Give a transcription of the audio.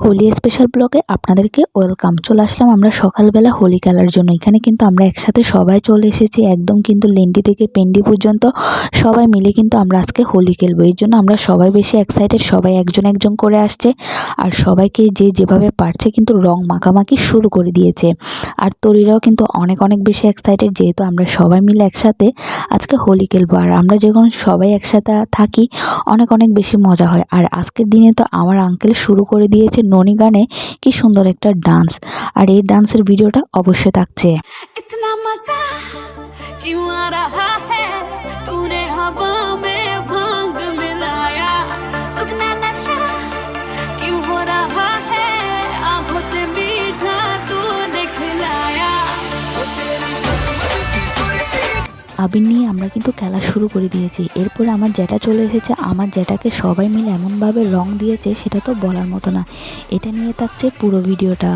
Holi special ব্লগে আপনাদেরকে welcome চলে আসলাম আমরা সকালবেলা হোলি খেলার জন্য। এখানে কিন্তু আমরা একসাথে সবাই চলে এসেছি, একদম কিন্তু লেন্ডি থেকে পেন্ডি পর্যন্ত। সবাই মিলে কিন্তু আমরা আজকে হোলি খেলব। এই জন্য আমরা সবাই বেশি এক্সাইটেড সবাই একজন একজন করে আসছে। আর সবাইকে যে যেভাবে পারছে কিন্তু রং মাখামাখি শুরু করে দিয়েছে। আর তরিরাও কিন্তু অনেক অনেক বেশি এক্সাইটেড যেহেতু আমরা সবাই মিলে একসাথে আজকে হোলি খেলব। আর আমরা যখন সবাই একসাথে থাকি, অনেক অনেক বেশি মজা হয়। আর আজকের দিনে তো আমার আঙ্কেল শুরু করে দিয়েছে ননি গানে কি সুন্দর একটা ডান্স আর এই ডান্সের ভিডিওটা অবশ্যই থাকছে। ইতনা মজা আবির নিয়ে আমরা কিন্তু খেলা শুরু করে দিয়েছি। এরপর আমার জ্যাঠা চলে এসেছে। আমার জ্যাঠাকে সবাই মিলে এমনভাবে রং দিয়েছে, সেটা তো বলার মতো না। এটা নিয়ে থাকছে পুরো ভিডিওটা।